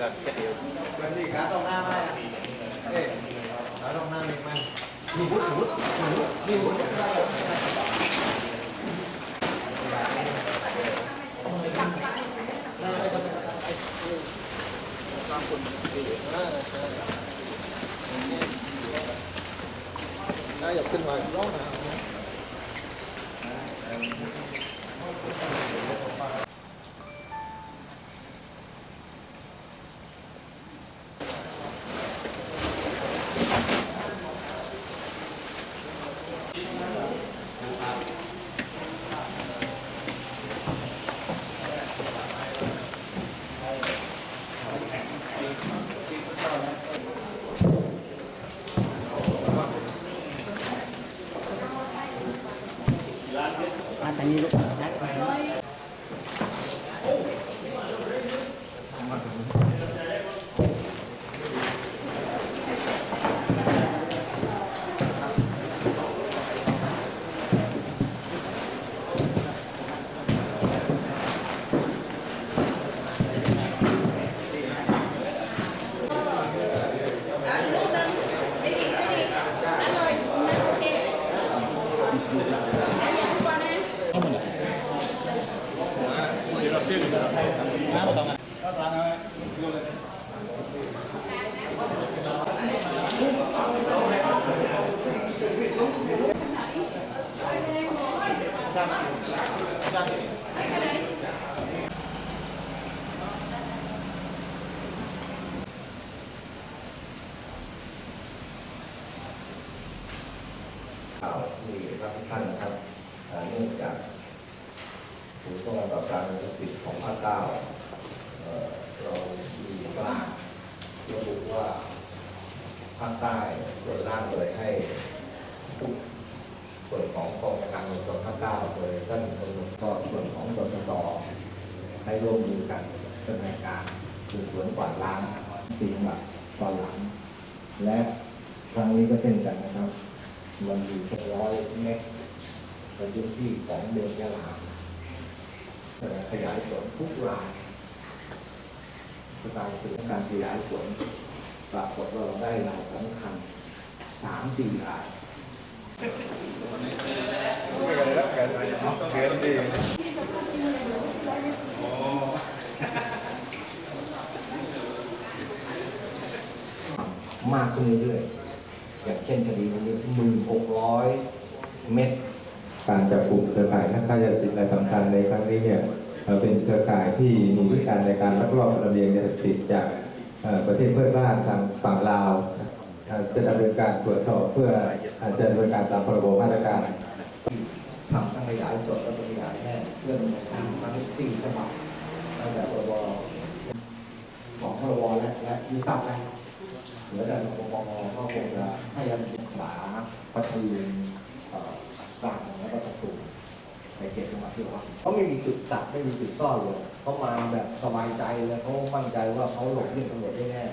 กิดแค่เดียววันนี้ขาต้องหน้าไหมเอ๊ะขาต้องหน้าไหม นี่วุ้นวุ้นนี่วุ้นน่าอยากขึ้นมาร้องนะ มาทางนี้ลูกนัดไป อะลูกนึงไม่ดีไม่ดีนั่นเลยนั่นโอเคแล้วอย่างทุกวันนะ ข่าวที่รับท่านนะครับเอ่อเนื่องจาก ศูนย์ป้องกันปราบปรามยาเสพติดของภาคเก้าเรามีกลางระบุว่าภาคใต้ส่วนล่างเลยให้ทุกส่วนของกองกำลังส่วนภาคเก้าโดยท่านคนก็ส่วนของตชดให้ร่วมมือกันดำเนินการสืบสวนกวาดล้างสิ่งหลักตอนหลัง และครั้งนี้ก็เช่นกันนะครับ มันอยู่เป็นร้อยเมตรในพื้นที่ของเมืองยะลา ขยายผลทุกรายสไตล์สู่การขยายผลปรากฏว่าเราได้รายสำคัญสามสี่รายไม่กันรับกันเกินดีมากขึ้นเรื่อยๆอย่างเช่นคดีวันนี้หมื่นหกร้อยเม็ด การจับกลุ่มเครือข่ายนักค้ายาเสพติดรายสำคัญในครั้งนี้เนี่ยเป็นเครือข่ายที่มีวิธีการในการลักลอบลำเลียงยาเสพติดจากประเทศเพื่อนบ้านทางฝั่งลาวจะดำเนินการตรวจสอบเพื่อจะดำเนินการตามพรบมาตรการทำทั้งขยายสดและขยายแน่เรื่องของมันสี่ฉบับตั้งแต่พรบของพรบและและยุทธศาสตร์แล้วเหลือแต่ปปงก็คงจะให้ยันศึกษาพัฒนาเอ่อสร้างแล้วก็ประตูในเขตจัง หวัดที่เราเขาไม่มีจุดตัดไม่มีจุดซ่อนเลยเขามาแบบสบายใจเลยเขามั่นใจว่าเขาหลบเลี่ยงตำรวจได้แน่